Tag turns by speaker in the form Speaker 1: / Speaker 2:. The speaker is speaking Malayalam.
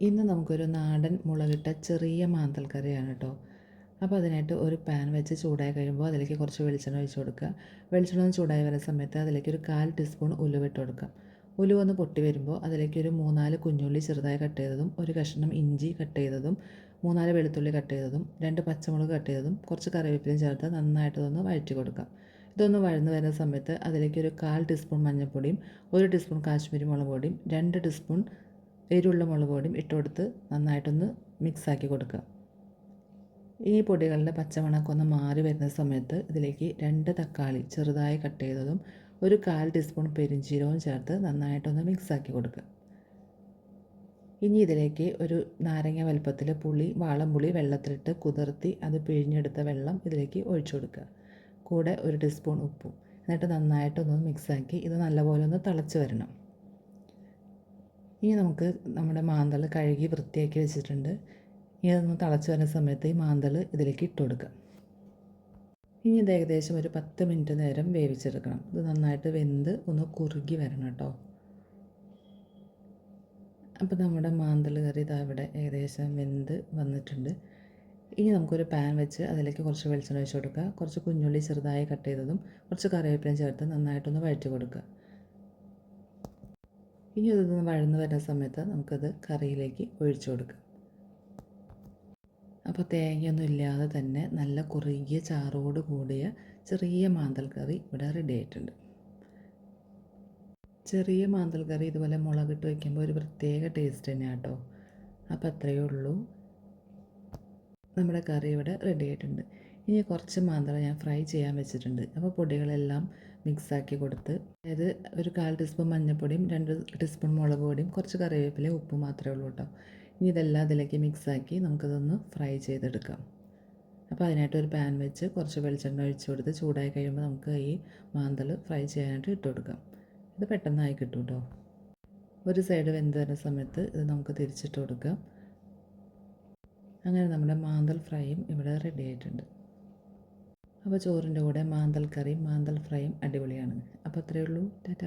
Speaker 1: ഇന്ന് നമുക്കൊരു നാടൻ മുളകിട്ട ചെറിയ മാന്തൽ കറിയാണ് കേട്ടോ. അപ്പോൾ അതിനായിട്ട് ഒരു പാൻ വെച്ച് ചൂടായി കഴിയുമ്പോൾ അതിലേക്ക് കുറച്ച് വെളിച്ചെണ്ണ ഒഴിച്ച് കൊടുക്കുക. വെളിച്ചെണ്ണ ചൂടായി വരുന്ന സമയത്ത് അതിലേക്ക് ഒരു കാൽ ടീസ്പൂൺ ഉലുവ ഇട്ട് കൊടുക്കുക. ഉലുവ ഒന്ന് പൊട്ടി വരുമ്പോൾ അതിലേക്ക് ഒരു മൂന്നാൽ കുഞ്ഞുള്ളി ചെറുതായി കട്ട് ചെയ്തതും ഒരു കഷ്ണം ഇഞ്ചി കട്ട് ചെയ്തതും മൂന്നാൽ വെളുത്തുള്ളി കട്ട് ചെയ്തതും രണ്ട് പച്ചമുളക് കട്ട് ചെയ്തതും കുറച്ച് കറിവേപ്പിലയും ചേർത്ത് നന്നായിട്ടതൊന്ന് വഴറ്റി കൊടുക്കാം ഇതൊന്ന് വഴന്ന് വരുന്ന സമയത്ത് അതിലേക്ക് ഒരു കാൽ ടീസ്പൂൺ മഞ്ഞൾപ്പൊടിയും ഒരു ടീസ്പൂൺ കാശ്മീരി മുളക് പൊടിയും രണ്ട് ടീസ്പൂൺ എരിവുള്ള മുളക് പൊടിയും ഇട്ട് കൊടുത്ത് നന്നായിട്ടൊന്ന് മിക്സാക്കി കൊടുക്കുക. ഈ പൊടികളുടെ പച്ചമണക്കം ഒന്ന് മാറി വരുന്ന സമയത്ത് ഇതിലേക്ക് രണ്ട് തക്കാളി ചെറുതായി കട്ട് ചെയ്തതും ഒരു കാൽ ടീസ്പൂൺ പെരിഞ്ചീരവും ചേർത്ത് നന്നായിട്ടൊന്ന് മിക്സാക്കി കൊടുക്കുക. ഇനി ഇതിലേക്ക് ഒരു നാരങ്ങ വലുപ്പത്തിൽ പുളി വാളംപുളി വെള്ളത്തിലിട്ട് കുതിർത്തി അത് പിഴിഞ്ഞെടുത്ത വെള്ളം ഇതിലേക്ക് ഒഴിച്ചു കൊടുക്കുക. കൂടെ ഒരു ടീസ്പൂൺ ഉപ്പും. എന്നിട്ട് നന്നായിട്ടൊന്ന് മിക്സാക്കി ഇത് നല്ലപോലെ ഒന്ന് തിളച്ച് വരണം. ഇനി നമുക്ക് നമ്മുടെ മാന്തൽ കഴുകി വൃത്തിയാക്കി വെച്ചിട്ടുണ്ട്. ഇനി അതൊന്ന് തിളച്ച് വരുന്ന സമയത്ത് ഈ മാന്തൽ ഇതിലേക്ക് ഇട്ട് കൊടുക്കുക ഇനി ഇത് ഏകദേശം ഒരു പത്ത് മിനിറ്റ് നേരം വേവിച്ചെടുക്കണം. ഇത് നന്നായിട്ട് വെന്ത് ഒന്ന് കുറുകി വരണം കേട്ടോ. അപ്പോൾ നമ്മുടെ മാന്തൽ കറി ഇതാ ഇവിടെ ഏകദേശം വെന്ത് വന്നിട്ടുണ്ട്. ഇനി നമുക്കൊരു പാൻ വെച്ച് അതിലേക്ക് കുറച്ച് വെളിച്ചെണ്ണ ഒഴിച്ച് കൊടുക്കുക. കുറച്ച് കുഞ്ഞുള്ളി ചെറുതായി കട്ട് ചെയ്തതും കുറച്ച് കറിവേപ്പിലയും ചേർത്ത് നന്നായിട്ടൊന്ന് വഴറ്റി കൊടുക്കുക. ഇനി ഇതൊന്ന് വഴന്ന് വരുന്ന സമയത്ത് നമുക്കത് കറിയിലേക്ക് ഒഴിച്ചു കൊടുക്കാം. അപ്പോൾ തേങ്ങയൊന്നും ഇല്ലാതെ തന്നെ നല്ല കുറുകിയ ചാറോട് കൂടിയ ചെറിയ മാന്തൽ കറി ഇവിടെ റെഡി ആയിട്ടുണ്ട്. ചെറിയ മാന്തൽ കറി ഇതുപോലെ മുളകിട്ട് വയ്ക്കുമ്പോൾ ഒരു പ്രത്യേക ടേസ്റ്റ് തന്നെയാണ് കേട്ടോ അപ്പോൾ അത്രയേ ഉള്ളൂ. നമ്മുടെ കറി ഇവിടെ റെഡി ആയിട്ടുണ്ട്. ഇനി കുറച്ച് മാന്തള ഞാൻ ഫ്രൈ ചെയ്യാൻ വെച്ചിട്ടുണ്ട്. അപ്പോൾ പൊടികളെല്ലാം മിക്സാക്കി കൊടുത്ത് അതായത് ഒരു കാൽ ടീസ്പൂൺ മഞ്ഞൾപ്പൊടിയും രണ്ട് ടീസ്പൂൺ മുളക് പൊടിയും കുറച്ച് കറിവേപ്പിലയും ഉപ്പ് മാത്രമേ ഉള്ളൂ കേട്ടോ. ഇനി ഇതെല്ലാം അതിലേക്ക് മിക്സാക്കി നമുക്കതൊന്ന് ഫ്രൈ ചെയ്തെടുക്കാം. അപ്പോൾ അതിനായിട്ട് ഒരു പാൻ വെച്ച് കുറച്ച് വെളിച്ചെണ്ണ ഒഴിച്ച് കൊടുത്ത് ചൂടായി കഴിയുമ്പോൾ നമുക്ക് ഈ മാന്തൽ ഫ്രൈ ചെയ്യാനായിട്ട് ഇട്ട് കൊടുക്കാം. ഇത് പെട്ടെന്നായി കിട്ടും കേട്ടോ. ഒരു സൈഡ് വെന്ത് വരുന്ന സമയത്ത് ഇത് നമുക്ക് തിരിച്ചിട്ട് കൊടുക്കാം. അങ്ങനെ നമ്മുടെ മാന്തൽ ഫ്രൈയും ഇവിടെ റെഡി ആയിട്ടുണ്ട്. അപ്പോൾ ചോറിന്റെ കൂടെ മാന്തൽ കറിയും മാന്തൽ ഫ്രൈയും അടിപൊളിയാണ്. അപ്പോൾ അത്രയേ ഉള്ളൂ. ടാറ്റ